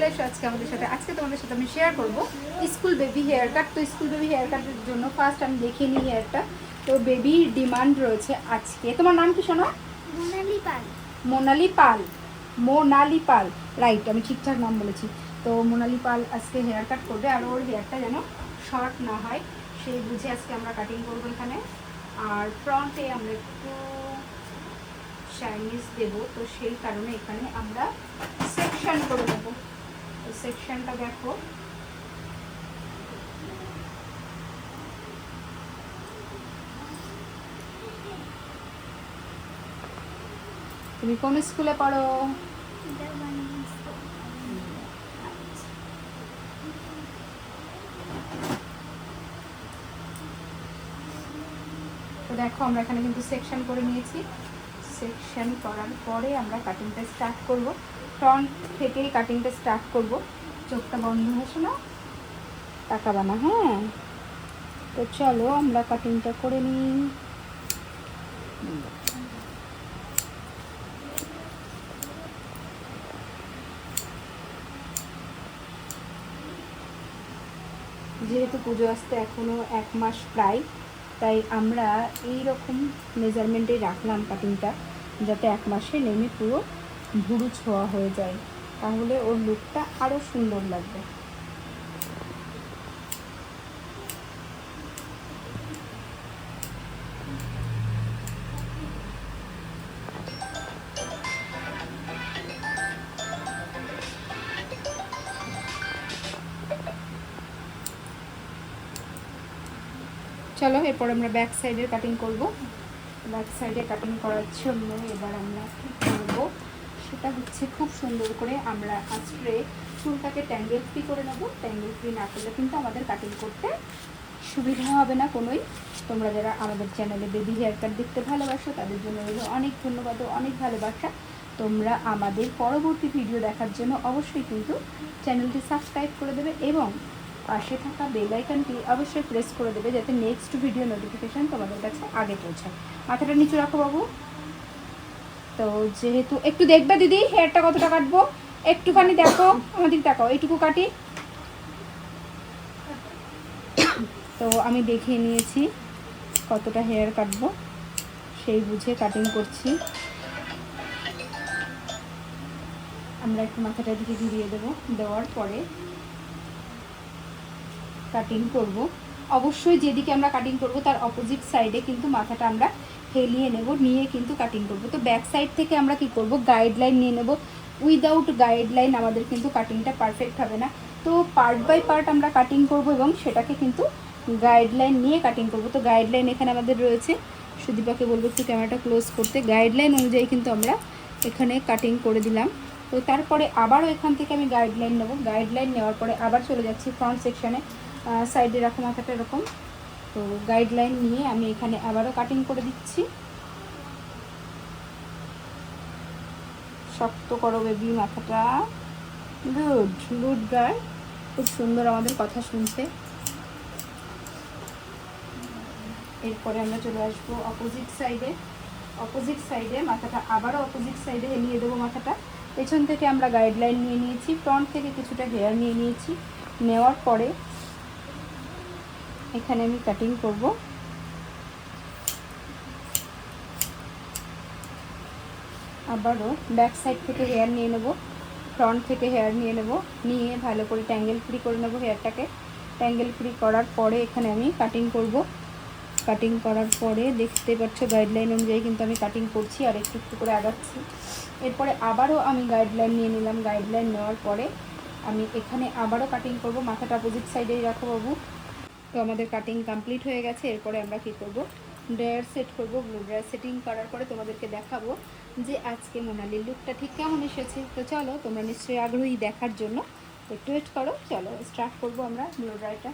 চলে এসো আজকে আমাদের সাথে। আজকে তোমাদের সাথে আমি শেয়ার করব স্কুল বেবি হেয়ার কাট তো স্কুল বেবি হেয়ার কাটের জন্য ফার্স্ট আমি দেখিয়ে নিই হেয়ারটা তো বেবির ডিমান্ড রয়েছে আজকে। তোমার নাম কি শোনো? মোনালি পাল মোনালি পাল মোনালি পাল রাইট আমি ঠিকঠাক নাম বলেছি। তো মোনালি পাল আজকে হেয়ার কাট করবে আর ওর হেয়ারটা যেন শর্ট না হয় সেই বুঝে আজকে আমরা কাটিং করব এখানে। আর ফ্রন্টে আমরা একটু চাইনিজ দেব। তো সেই কারণে এখানে আমরা সেকশন করে দেব তো সেকশনটা দেখো। তুমি কোন স্কুলে পড়ো? তো দেখো, আমরা এখানে কিন্তু সেকশন করে নিয়েছি। সেকশন করার পরে আমরা কাটিংটা স্টার্ট করব। ফ্রন্ট থেকেই কাটিংটা স্টার্ট করব। চোখটা বন্ধ হয়েছে না তাকাবা না হ্যাঁ? তো চলো আমরা কাটিংটা করে নিই। যেহেতু পুজো আসতে এখনও এক মাস প্রায়, তাই আমরা এই রকম মেজারমেন্টে রাখলাম কাটিংটা যাতে এক মাসে নেমে পুরো ভুরু ছোঁয়া হয়ে যায়, তাহলে ওর লুকটা আরও সুন্দর লাগবে। চলো, এরপর আমরা ব্যাক সাইডের কাটিং করব। ব্যাক সাইডে কাটিং করার জন্য এবার আমরা করব? সেটা হচ্ছে খুব সুন্দর করে আমরা আজকে চুলটাকে ট্যাঙ্গেল ফ্রি করে নেব। ট্যাঙ্গেল ফ্রি না করলে কিন্তু আমাদের কাটিং করতে সুবিধা হবে না কোনোই। তোমরা যারা আমাদের চ্যানেলে বেবি হেয়ার কাট দেখতে ভালোবাসো, তাদের জন্য রইল অনেক ধন্যবাদ ও অনেক ভালোবাসা। তোমরা আমাদের পরবর্তী ভিডিও দেখার জন্য অবশ্যই কিন্তু চ্যানেলটি সাবস্ক্রাইব করে দেবে এবং পাশে থাকা বেল আইকনটি অবশ্যই প্রেস করে দেবে, যাতে নেক্সট ভিডিও নোটিফিকেশান তোমাদের কাছে আগে পৌঁছায়। মাথাটা নিচু রাখো বাবু। তো যেহেতু একটু দেখবে দিদি হেয়ারটা কতটা কাটবো? একটুখানি দেখো, আমাদের দেখো এইটুকু কাটি। তো আমি দেখিয়ে নিয়েছি কতটা হেয়ার কাটবো, সেই বুঝে কাটিং করছি। আমরা একটু মাথাটা দিকে ঘুরিয়ে দেবো, দেওয়ার পরে কাটিং করব। অবশ্যই যেদিকে আমরা কাটিং করব, তার অপোজিট সাইডে কিন্তু মাথাটা আমরা হেলিয়ে নেব, নিয়ে কিন্তু কাটিং করব। তো ব্যাক সাইড থেকে আমরা কি করব? গাইডলাইন নিয়ে নেব। উইদাউট গাইডলাইন আমাদের কিন্তু কাটিংটা পারফেক্ট হবে না। তো পার্ট বাই পার্ট আমরা কাটিং করব এবং সেটাকে কিন্তু গাইডলাইন নিয়ে কাটিং করব। তো গাইডলাইন এখানে আমাদের রয়েছে। সুদীপাকে বলব একটু ক্যামেরাটা ক্লোজ করতে। গাইডলাইন অনুযায়ী কিন্তু আমরা এখানে কাটিং করে দিলাম। তো তারপরে আবারও এখান থেকে আমি গাইডলাইন নেব। গাইডলাইন নেওয়ার পরে আবার চলে যাচ্ছি ফ্রন্ট সেকশানে সাইডে রাখো মাথাটা এরকম। তো গাইডলাইন নিয়ে আমি এখানে আবারও কাটিং করে দিচ্ছি। শক্ত করো বেবি মাথাটা। গুড গুড গার্ড খুব সুন্দর আমাদের কথা শুনছে এরপরে আমরা চলে আসব অপোজিট সাইডে অপোজিট সাইডে মাথাটা আবারও অপোজিট সাইডে হেলিয়ে দেবো মাথাটা। পেছন থেকে আমরা গাইডলাইন নিয়ে নিয়েছি ফ্রন্ট থেকে কিছুটা হেয়ার নিয়ে নিয়েছি। নেওয়ার পরে এখানে আমি কাটিং করব। আবারও ব্যাক সাইড থেকে হেয়ার নিয়ে নেব। ফ্রন্ট থেকে হেয়ার নিয়ে নেব। নিয়ে ভালো করে ট্যাঙ্গেল ফ্রি করে নেব হেয়ারটাকে ট্যাঙ্গেল ফ্রি করার পরে এখানে আমি কাটিং করব। কাটিং করার পরে দেখতে পাচ্ছ গাইডলাইন অনুযায়ী কিন্তু আমি কাটিং করছি আর একটু একটু করে আগাচ্ছি। এরপরে আবারও আমি গাইডলাইন নিয়ে নিলাম। গাইডলাইন নেওয়ার পরে আমি এখানে আবারও কাটিং করব। মাথাটা অপোজিট সাইডেই রাখো বাবু। তো আমাদের কাটিং কমপ্লিট হয়ে গেছে, এরপরে আমরা কি করব? ড্রায়ার সেট করব ব্লু ড্রায়ার সেটিং করার পরে তোমাদেরকে দেখাবো যে আজকে মোনালির লুকটা ঠিক কেমন এসেছে। তো চলো, তোমরা নিশ্চয়ই আগ্রহী দেখার জন্য। একটু ওয়েট করো, চলো স্টার্ট করব আমরা ব্লু ড্রায়ারটা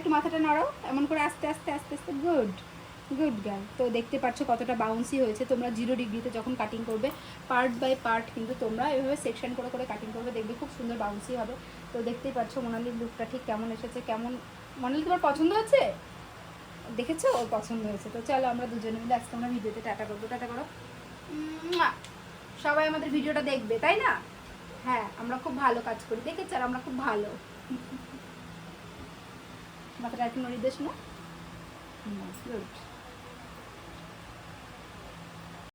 একটু মাথাটা নাড়াও। এমন করে আস্তে আস্তে আস্তে আস্তে গুড গুড গার্ল তো দেখতে পাচ্ছ কতটা বাউন্সি হয়েছে। তোমরা জিরো ডিগ্রিতে যখন কাটিং করবে পার্ট বাই পার্ট কিন্তু তোমরা এভাবে সেকশন করে করে কাটিং করবে, দেখবে খুব সুন্দর বাউন্সি হবে। তো দেখতেই পাচ্ছ মোনালির লুকটা ঠিক কেমন এসেছে, কেমন মোনালি তোমার পছন্দ হচ্ছে দেখেছ? ওর পছন্দ হয়েছে। তো চলো আমরা দুজনে মিলে আজকে আমরা ভিডিওতে টাটা করব, টাটা করো! সবাই আমাদের ভিডিওটা দেখবে, তাই না? হ্যাঁ আমরা খুব ভালো কাজ করি, দেখেছি? আর আমরা খুব ভালো। মাথাটা একটু নড়িয়ে দিস না গুড